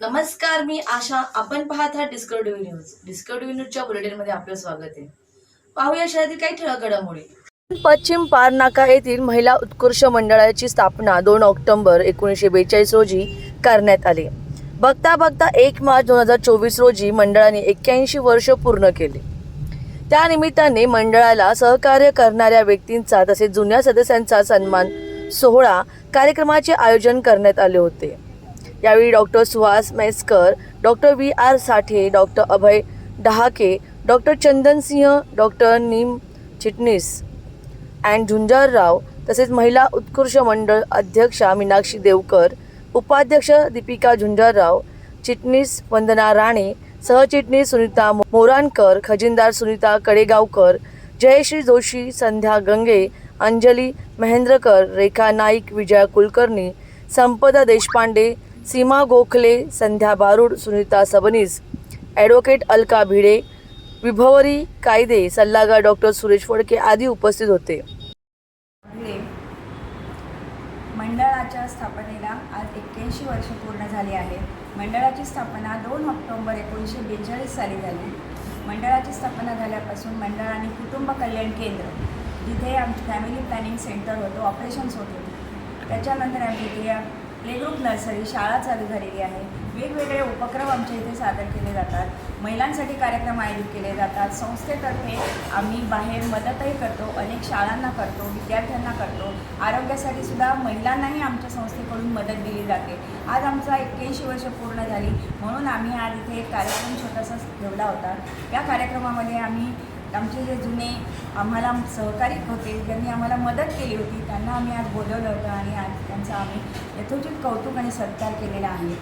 नमस्कार मी आशा. आपण पाहत आहात डिस्कवरी न्यूज डिस्कवरी न्यूजच्या बुलेटिनमध्ये आपलं स्वागत आहे. पाहूया शहरातील काही ठळक घडामोडी पश्चिम पारनाका येथील महिला उत्कृष्ट मंडळाची स्थापना दोन ऑक्टोबर एकोणीसशे बेचाळीस रोजी करण्यात आली. बघता बघता एक मार्च दोन हजार चोवीस रोजी मंडळाने एक्क्याऐंशी वर्ष पूर्ण केले. त्यानिमित्ताने मंडळाला सहकार्य करणाऱ्या व्यक्तींचा तसेच जुन्या सदस्यांचा सन्मान सोहळा कार्यक्रमाचे आयोजन करण्यात आले होते. यावेळी doctor Suhas Mhaiskar doctor V R Sathe doctor Abhay Dahake doctor Chandan Singh doctor Neem Chitnis and Jhunjarrao तसेच महिला उत्कृष्ट मंडळ अध्यक्षा मीनाक्षी देवकर उपाध्यक्ष दीपिका झुंजारराव चिटणीस वंदना राणे सहचिटणीस सुनीता मोरानकर खजिनदार सुनीता कडेगावकर जयश्री जोशी संध्या गंगे अंजली महेंद्रकर रेखा नाईक विजया कुलकर्णी संपदा देशपांडे सीमा गोखले संध्या बारूड सुनीता सबनीस ॲडव्होकेट अलका भिडे विभवरी कायदे सल्लागार डॉक्टर सुरेश फडके आदी उपस्थित होते. मंडळाच्या स्थापनेला आज एक्क्याऐंशी वर्ष पूर्ण झाली आहे. मंडळाची स्थापना दोन ऑक्टोंबर एकोणीसशे बेचाळीस साली झाली. मंडळाची स्थापना झाल्यापासून मंडळाने कुटुंब कल्याण केंद्र जिथे आमची फॅमिली प्लॅनिंग सेंटर होतं ऑपरेशन्स होत. होते त्याच्यानंतर आम्ही इथे प्ले ग्रुप नर्सरी शाळा चालू झालेली आहे. वेगवेगळे उपक्रम आमच्या इथे सादर केले जातात. महिलांसाठी कार्यक्रम आयोजित केले जातात. संस्थेतर्फे आम्ही बाहेर मदतही करतो अनेक शाळांना करतो विद्यार्थ्यांना करतो. आरोग्यासाठी सुद्धा महिलांनाही आमच्या संस्थेकडून मदत दिली जाते. आज आमचा एक्क्याऐंशी वर्ष पूर्ण झाली. म्हणून आम्ही आज इथे एक कार्यक्रम छोटासा ठेवला होता. या कार्यक्रमामध्ये आम्ही आमचे जे जुने आम्हाला सहकारी होते ज्यांनी आम्हाला मदत केली होती त्यांना आम्ही आज बोलवलं होतं आणि आज त्यांचा आम्ही यथोचित कौतुक आणि सत्कार केलेला आहे.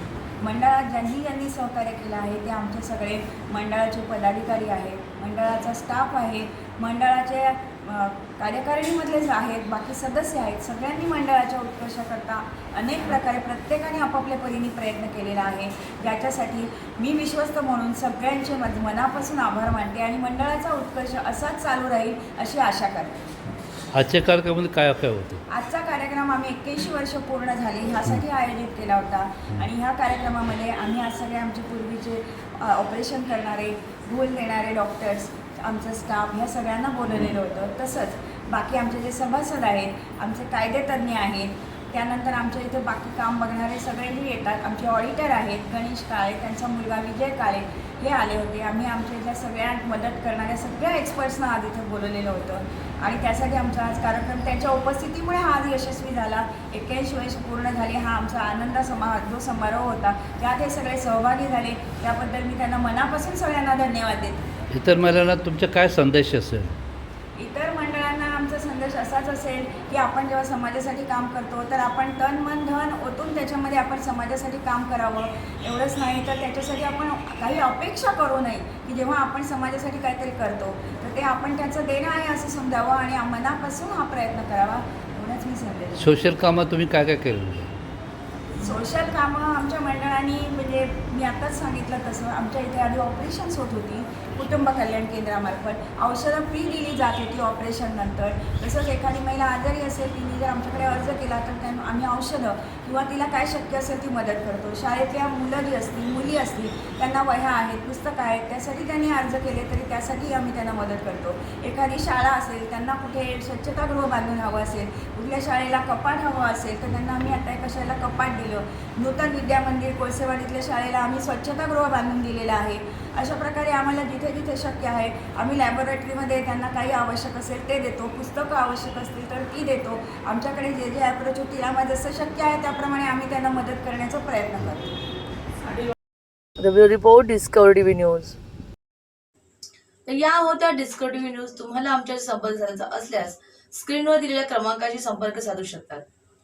मंडळात ज्यांनी ज्यांनी सहकार्य केलं आहे ते आमचे सगळे मंडळाचे पदाधिकारी आहेत मंडळाचा स्टाफ आहे मंडळाच्या कार्यकारिणीमधलेच आहेत बाकी सदस्य आहेत सगळ्यांनी मंडळाच्या उत्कर्षाकरता अनेक प्रकारे प्रत्येकाने आपापल्या परीने प्रयत्न केलेला आहे. ज्याच्यासाठी मी विश्वस्त म्हणून सगळ्यांचे माझे मनापासून आभार मानते आणि मंडळाचा उत्कर्ष असाच चालू राहील अशी आशा करते. आजच्या कार्यक्रमामध्ये काय काय होतं? आजचा कार्यक्रम आम्ही एक्क्याऐंशी वर्ष पूर्ण झाली ह्यासाठी आयोजित केला होता. आणि ह्या कार्यक्रमामध्ये आम्ही आज सगळे आमचे पूर्वीचे ऑपरेशन करणारे भूल देणारे डॉक्टर्स आमचं स्टाफ ह्या सगळ्यांना बोलवलेलं होतं. तसंच बाकी आमचे जे सभासद आहेत आमचे कायदेतज्ञ आहेत त्यानंतर आमच्या इथे बाकी काम बघणारे सगळेही येतात. आमचे ऑडिटर आहेत गणेश काळे त्यांचा मुलगा विजय काळे हे आले होते. आम्ही आमच्या इथल्या सगळ्या मदत करणाऱ्या सगळ्या एक्सपर्ट्सना आज इथे बोलवलेलं होतं. आणि त्यासाठी आमचा आज कार्यक्रम त्यांच्या उपस्थितीमुळे हा आज यशस्वी झाला. एक्क्याऐंशी वर्ष पूर्ण झाली. हा आमचा आनंद समा जो समारोह होता त्यात हे सगळे सहभागी झाले. त्याबद्दल मी त्यांना मनापासून सगळ्यांना धन्यवाद देते. इतर महिलांना तुमचा काय संदेश असेल? इतर संदेश असाच असेल की आपण जेव्हा समाजासाठी काम करतो तर आपण तन मन धन ओतून त्याच्यामध्ये आपण समाजासाठी काम करावं. एवढंच नाही तर त्याच्यासाठी आपण काही अपेक्षा करू नये की जेव्हा आपण समाजासाठी काहीतरी करतो तर ते आपण त्याचं देणं आहे असं समजावं आणि मनापासून हा प्रयत्न करावा. एवढाच मी सांगते सोशल कामात तुम्ही काय काय केलं? सोशल कामं आमच्या मंडळाने म्हणजे मी आताच सांगितलं तसं आमच्या इथे आधी ऑपरेशन्स होत होती कुटुंब कल्याण केंद्रामार्फत. औषधं फ्री दिली जात होती ऑपरेशननंतर तसंच एखादी महिला आजारी असेल तिने जर आमच्याकडे अर्ज केला तर त्यांना आम्ही औषधं किंवा तिला काय शक्य असेल ती मदत करतो. शाळेतल्या मुलं जी असतील मुली असतील त्यांना वह्या आहेत पुस्तकं आहेत त्यासाठी त्यांनी अर्ज केले तरी त्यासाठी आम्ही त्यांना मदत करतो. एखादी शाळा असेल त्यांना कुठे स्वच्छतागृह बांधून हवं असेल कुठल्या शाळेला कपाट हवं असेल तर त्यांना आम्ही आता एका शाळेला कपाट दिलं? नूतन विद्या मंदिर कोळसेवाडीतल्या शाळेला आम्ही स्वच्छतागृह बांधून दिलेलं आहे. अशा प्रकारे आम्हाला जिथे जिथे शक्य आहे आम्ही लॅबोरेटरीमध्ये त्यांना काही आवश्यक असेल ते देतो. पुस्तकं आवश्यक असतील तर ती देतो. आमच्याकडे जे जे अप्रोच होतील आम्हाला जसं शक्य आहे त्याप्रमाणे आम्ही त्यांना मदत करण्याचा प्रयत्न करतो. रिपोर्ट डिस्कवर न्यूज तर या होत्या डिस्कवर टीव्ही न्यूज तुम्हाला आमच्याशी संपर्क साधायचा असल्यास स्क्रीनवर दिलेल्या क्रमांकाशी संपर्क साधू शकतात.